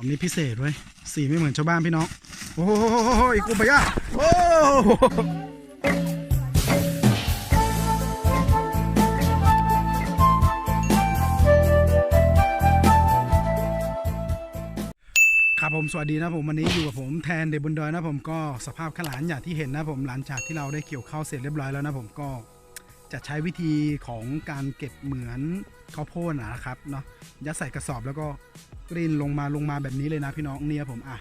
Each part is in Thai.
อมนี้พิเศษเว้ยสีไม่เหมือนชาวบ้านพี่น้อง โอ้โหอีกอุปยาโอ้โหครับผมสวัสดีนะผมวันนี้อยู่กับผมแทนเดบุนดอยนะผมก็สภาพข้างหลานอย่างที่เห็นนะผมหลังจากที่เราได้เกี่ยวข้าวเสร็จเรียบร้อยแล้วนะผมก็จะใช้วิธีของการเก็บเหมือนข้าวโพดนะครับเนาะยัดใส่กระสอบแล้วก็ กรีนลงมาลงมาแบบนี้เลยนะพี่น้องเนี่ยผมอะ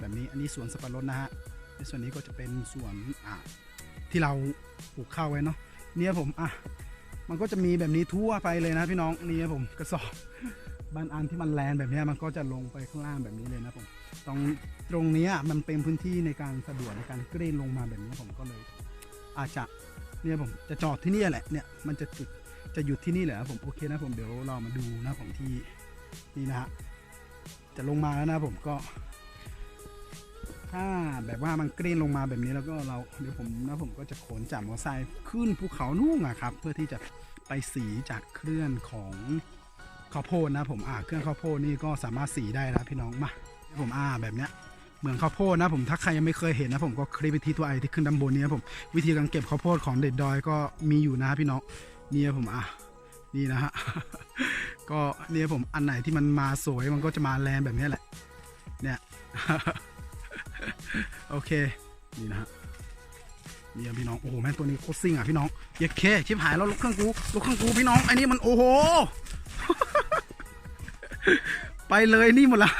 แบบนี้อันนี้สวนสับปะรดนะฮะในส่วนนี้ก็จะเป็นสวนอะที่เราปลูกข้าวไว้เนาะเนี่ยผมอะมันก็จะมีแบบนี้ทั่วไปเลยนะพี่น้องเนี่ยผมกระสอบบางอันที่มันแลนแบบนี้มันก็จะลงไปข้างล่างแบบนี้เลยนะผมตรงตรงนี้มันเป็นพื้นที่ในการสะดวกในการกรีนลงมาแบบนี้ผมก็เลย อาจจะเนี่ยผมจะจอดที่นี่แหละเนี่ยมันจะจุดจะหยุดที่นี่แหละนะผมโอเคนะผมเดี๋ยวเรามาดูนะผมที่นี่นะฮะ จะลงมาแล้วนะผมก็ ถ้าแบบว่ามันกรีนลงมาแบบนี้แล้วก็เราเดี๋ยวผมนะผมก็จะขนจากมอไซค์ขึ้นภูเขานู่นอะครับ เพื่อที่จะไปสีจากเคลื่อนของข้าวโพดนะผมอ่าเครื่องข้าวโพดนี่ก็สามารถสีได้นะพี่น้องมาผมอ่าแบบเนี้ยเหมือนข้าวโพดนะผมถ้าใครยังไม่เคยเห็นนะผมก็คลิปไปที่ตัวไอที่ขึ้นด้านบนนี้นะผมวิธีการเก็บข้าวโพดของเด็ดดอยก็มีอยู่นะพี่น้องนี่นะผมอะนี่นะฮะ ก็เนี่ยผมอันไหนที่มันมาสวยมันก็จะมาแรงแบบนี้แหละ เนี่ย โอเค นี่นะฮะนี่พี่น้อง โอ้โห แม่งตัวนี้โคตรซิ่งอะพี่น้องเย็ดเคชิบหายแล้วรถเครื่องกูรถเครื่องกูพี่น้องไอ้นี่มันโอ้โห ไปเลยนี่หมดละ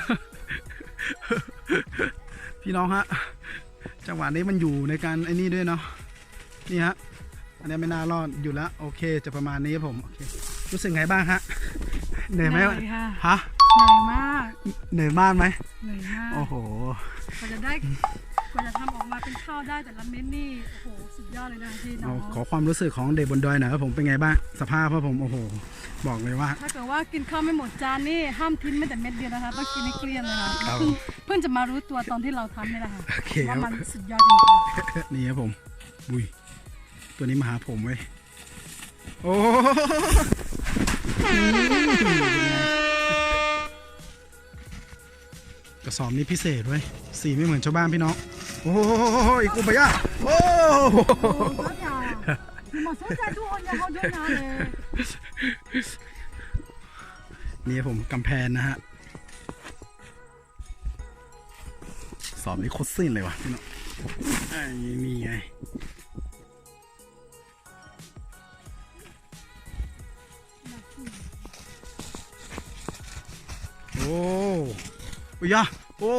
พี่น้องฮะ จังหวะนี้มันอยู่ในการไอ้นี่ด้วยเนาะ นี่ฮะ อันนี้ไม่น่ารอดอยู่แล้ว โอเค จะประมาณนี้ครับผม โอเค รู้สึกไงบ้างฮะ เหนื่อยไหมเหนื่อยค่ะ ฮะเหนื่อยมากเหนื่อยมากไหมเหนื่อยมากโอ้โห กว่าจะได้กว่าจะทำออกมาเป็นข้าวได้แต่ละเม็ดนี่โอ้โหสุดยอดเลยนะพี่น้เอาองขอความรู้สึกของเด็กบนดอยหน่อยครับผมเป็นไงบ้างสภาพครับผมโอ้โห บอกเลยว่า ถ้าเกิดว่ากินข้าวไม่หมดจานนี่ห้ามทิ้งแม้แต่เม็ดเดียวนะคะต้องกินให้เกลี้ยงเลยค่ะครับเพิ่งเพิ่งจะมารู้ตัวตอนที่เราทำนี่แหละค่ะโอเคคว่ารับมันสุดยอดจริงนี่ครับผมบุยตัวนี้มาหาผมเว้ยโอ้ก ระสอบนี้พิเศษเว้ยสีไม่เหมือนชาวบ้านพี่น้องโอ้โหอีกอุปยาโอ้ๆโอ้โหหมดสนใจทุกคนอย่าเขาด้วยนะเลยนี่ครับผมกำแพงนะฮะสอบนี้โคตรสิ้นเลยว่ะพี่น้องนี่ไงโอ้ยยะ โอ้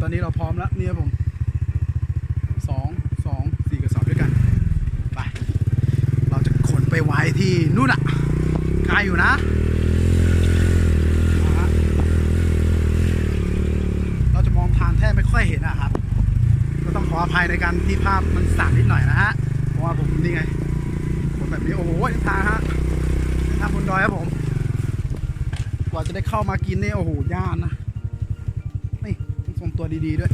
ตอนนี้เราพร้อมแล้วเนี่ยผมสองสองสี่กระสอบด้วยกันไปเราจะขนไปไว้ที่นู่นอะไกลอยู่นะเราจะมองทางแทบไม่ค่อยเห็นอะครับ ก็ต้องขออภัยในการที่ภาพมันสั่นนิดหน่อยนะฮะเพราะว่าผมนี่ไงขนแบบนี้โอ้โหทางฮะทางบนดอยครับผม กว่าจะได้เข้ามากินนี่โอ้โหย่านนะ ทรงตัวดีๆด้วย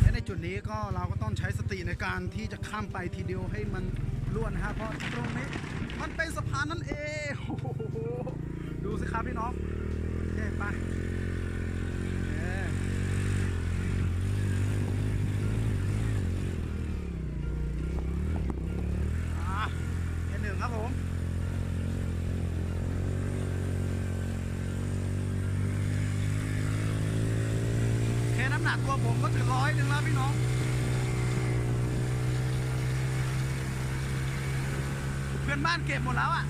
และในจุดนี้ก็เราก็ต้องใช้สติในการที่จะข้ามไปทีเดียวให้มันล้วนนะฮะเพราะตรงนี้มันเป็นสะพานนั่นเองดูสิครับพี่น้องโอเคไปเอ้ย อะเอ็นหนึ่งครับผม แค่น้ำหนักตัวผมก็ถึงร้อย หนึ่งแล้วพี่น้องเพื่อนบ้านเก็บหมดแล้วอะ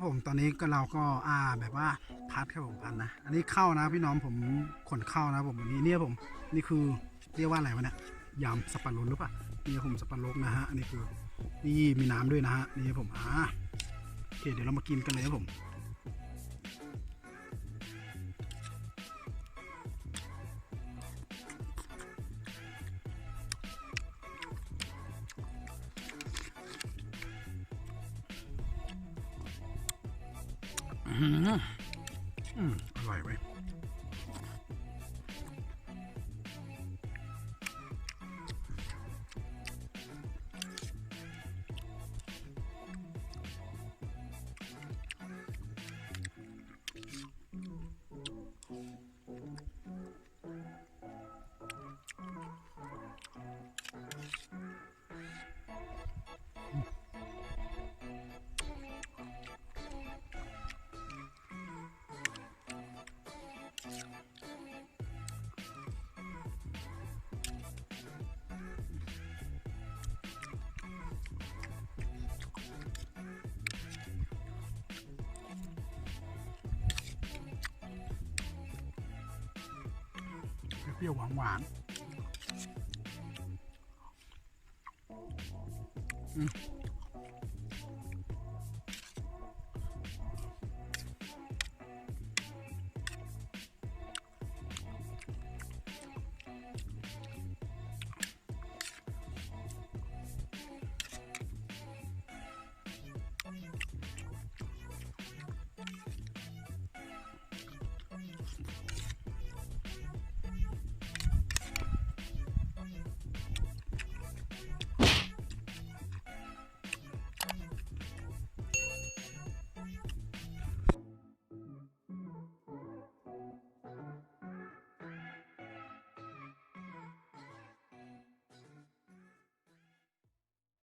ครับผมตอนนี้ก็เราก็อ่าแบบว่าพัดครับผมพัดนะอันนี้เข้านะพี่น้องผมขนเข้านะผมวันนี้เนี่ยผมนี่คือเรียกว่าอะไรวะเนี่ยยำสับปะรดหรือเปล่านี่ผมสับปะรดนะฮะอันนี้คือนี่มีน้ำด้วยนะฮะนี่ผมอ่าโอเคเดี๋ยวเรามากินกันเลยครับผม อืมอืมอร่อยเว้ย เปรี้ยวหวาน